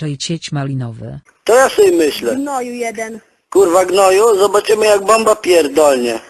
DJ Cieć Malinowy. To ja sobie myślę. Gnoju jeden. Kurwa gnoju, zobaczymy jak bomba pierdolnie.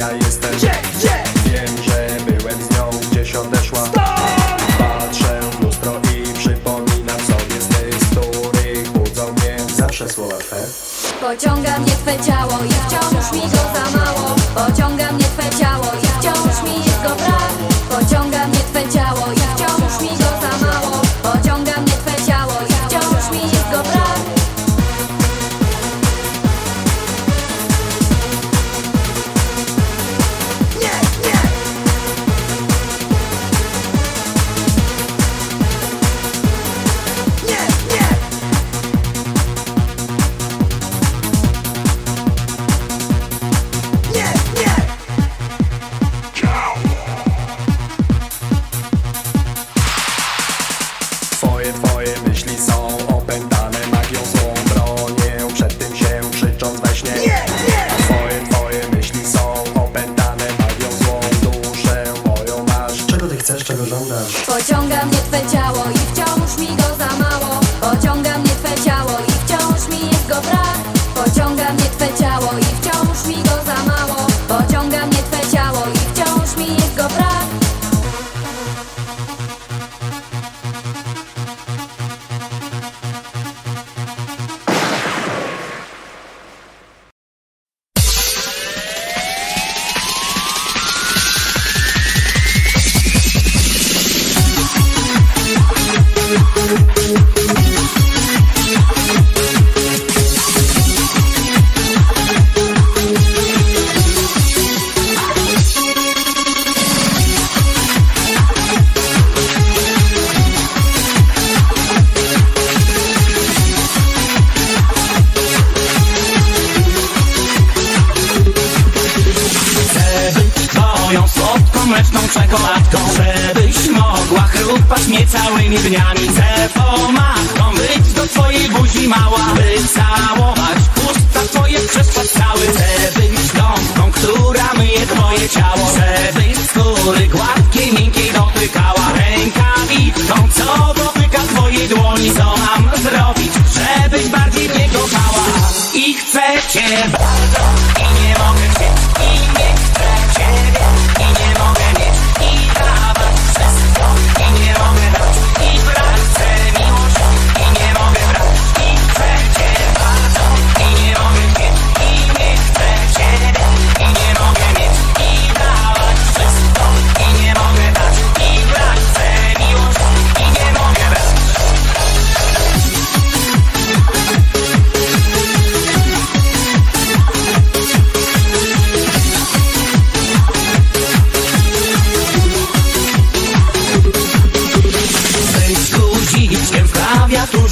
ja jestem. Żebyś mogła chrupać mnie całymi dniami. Cepomatką być do twojej buzi mała By całować usta twoje przez cały. Chcę być gąbką, która myje twoje ciało. Chcę być skóry gładkiej, miękkiej dotykała. Rękawitką, co dotyka twojej dłoni. Co mam zrobić, żebyś bardziej mnie kochała? I chcę cię bardzo i nie mogę cię i nie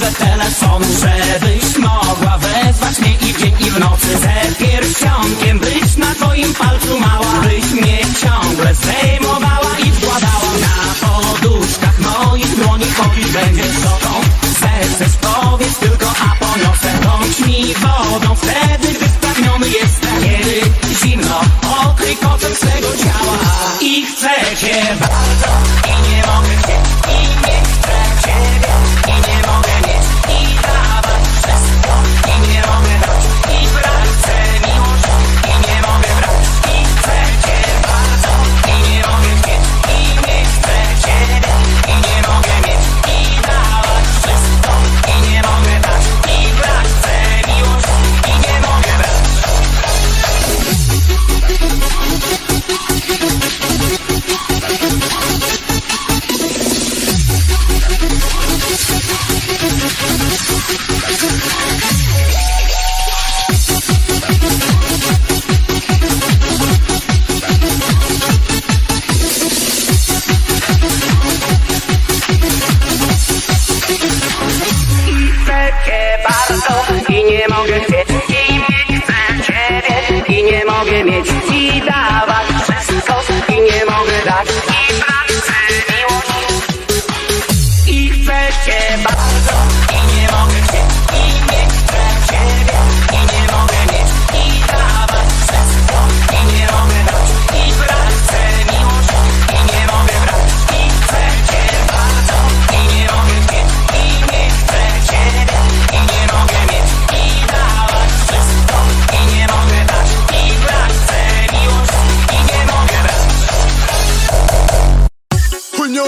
numer telefonu, żebyś mogła wezwać mnie i w dzień i w nocy ze pierścionkiem być na twoim palcu mała, byś mnie ciągle zdejmowała i wkładała na poduszkach moich dłoni chodzić będziesz z tobą. Serce powiedz tylko, a poniosę bądź mi wodą wtedy, gdy spragniony jestem, kiedy zimno okryj kotem swego ciała i chcę cię bardzo. cię bardzo i nie mogę chcieć i nie chcę ciebie i nie mogę mieć. I dawać wszystko i nie mogę dać. I pracę miłość i chcę cię bardzo.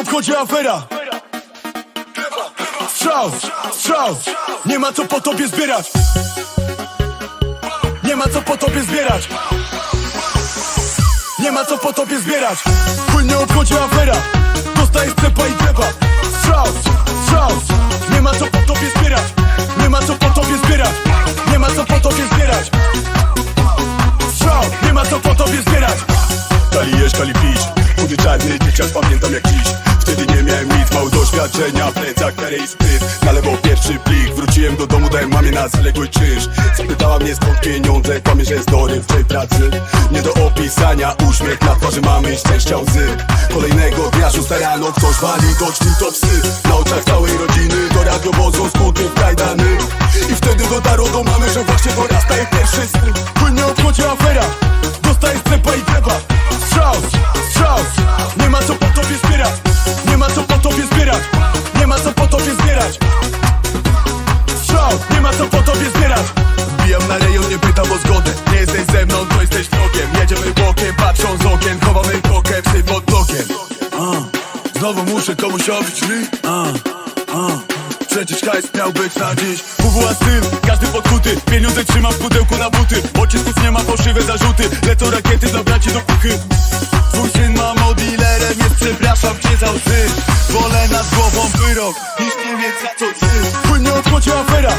Obchodzie afera. Strzał, strzał. Nie ma co po tobie zbierać. Nie ma co po tobie zbierać. Nie ma co po tobie zbierać. Chuj nie obchodzi afera. Dostajesz cepa i drzewa Strzał, strzał. Nie ma co po tobie zbierać. Nie ma co po tobie zbierać. Nie ma co po tobie zbierać. Strzał, nie ma co po tobie zbierać. Kali jesz, kali pić. Chudy czarny, dzieciak pamiętam jak dziś Wtedy nie miałem nic, mało doświadczenia Plecak, karę i spryt. Na lewo pierwszy plik Wróciłem do domu, dałem mamie na zaległy czynsz. Zapytała mnie skąd pieniądze Kłamie, że jest dorywczej pracy. Nie do opisania Uśmiech na twarzy mamy szczęścia łzy Kolejnego dnia, szósta rano Ktoś wali, tocznym to psy. Na oczach całej rodziny Do radiowozu skuty w kajdany I wtedy dotarło do mamy, że właśnie dorasta jej pierwszy syn Płynnie obchodzi afera Dostajesz cepa i drzewa. Strzał, strzał Nie ma co po tobie zbierać. Nie ma co po tobie zbierać Nie ma co po tobie zbierać. Strzał, nie ma co po tobie zbierać. Bijam na rejon, nie pytam o zgodę. Nie jesteś ze mną, to jesteś wrogiem. Jedziemy bokiem, patrzą z okien Chowamy kokę, psy pod blokiem Znowu muszę komuś obić drzwi a, a. Przecież hajs miał być na dziś. WWA styl, każdy podkuty. Pieniądze trzymam w pudełku na buty. Pocisków nie ma, fałszywe zarzuty. Lecą rakiety dla braci do puchy Twój syn ma dealerem Jest przepraszam cię za łzy. Wolę nad głową wyrok Niż nie wiedzieć za co ty. Płynnie odchodzi afera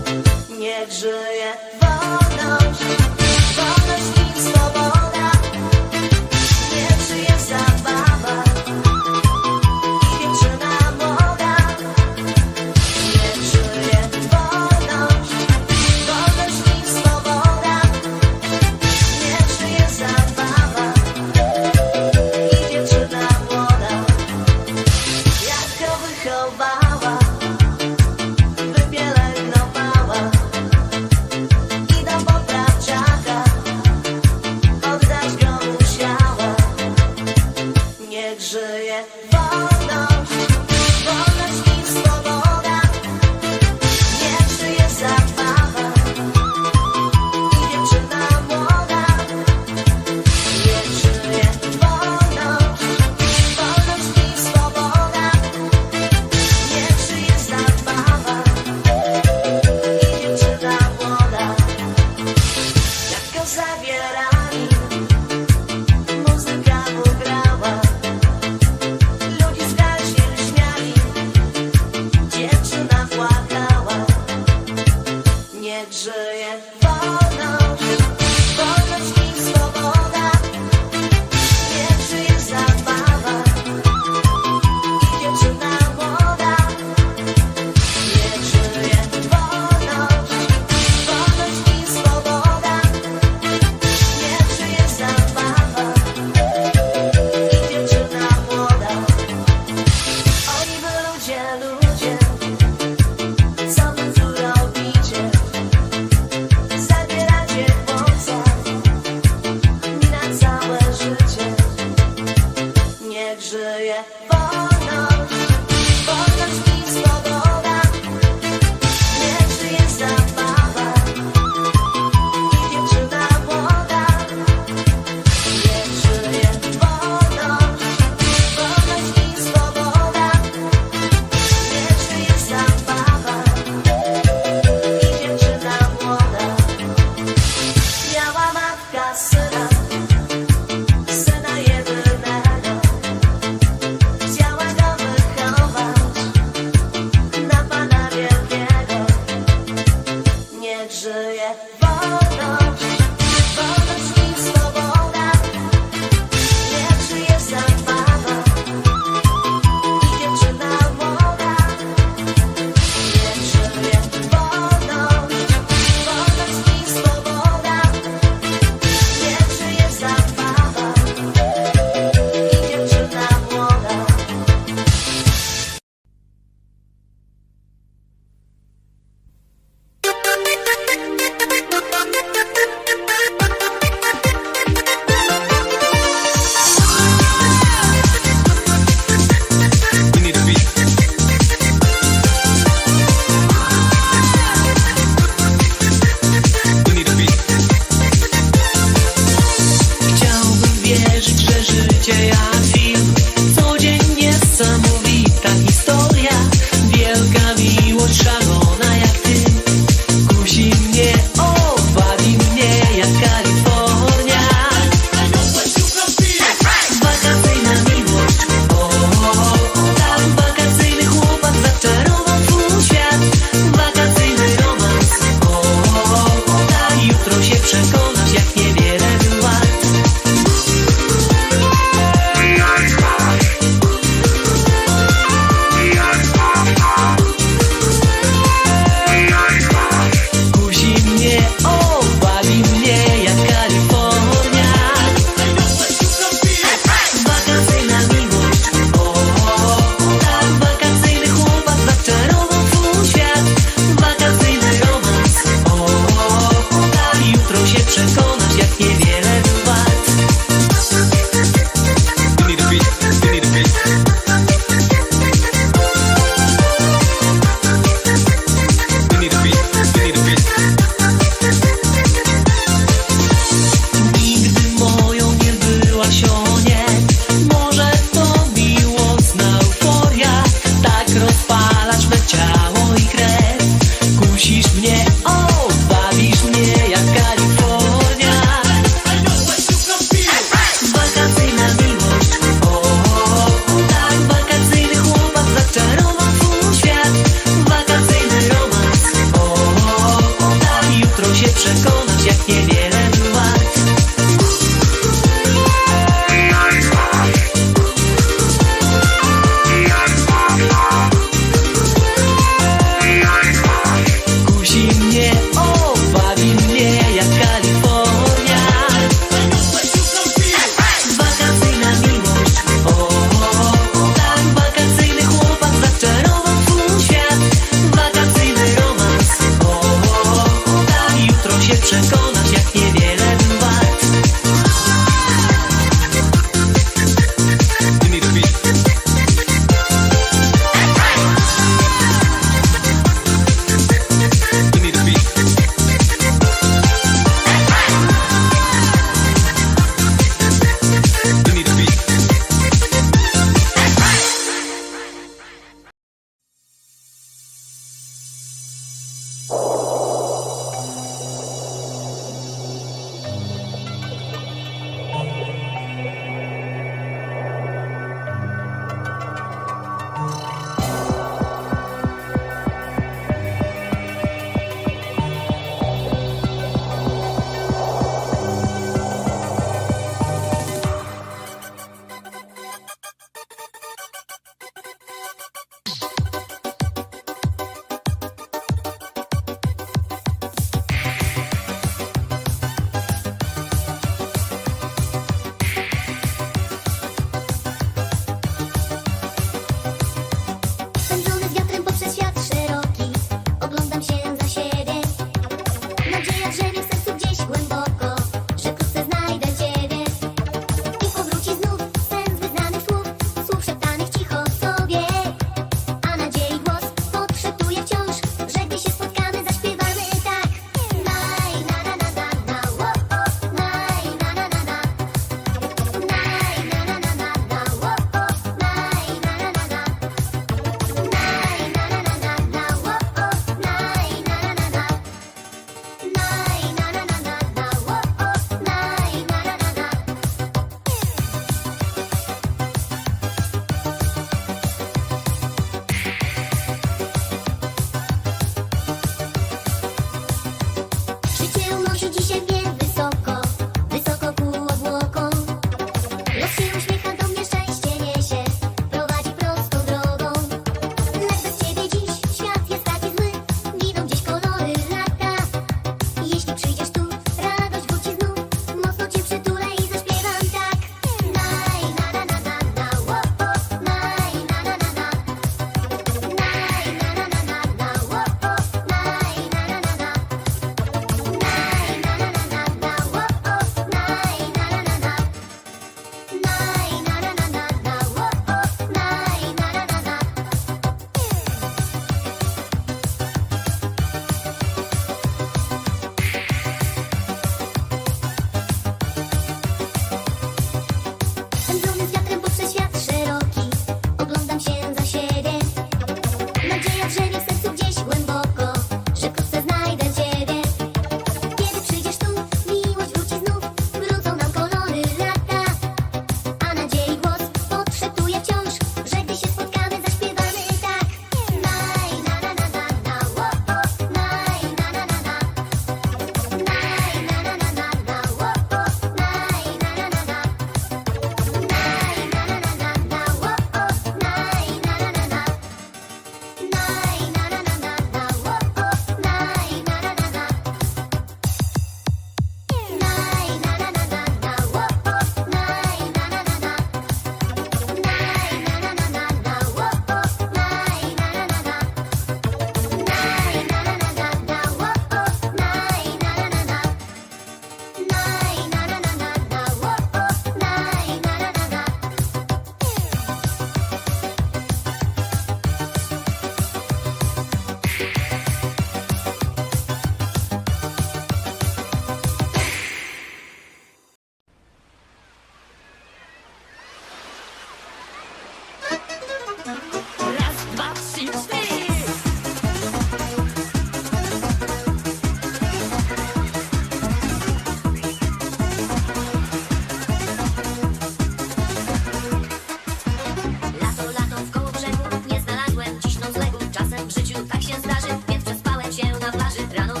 Rano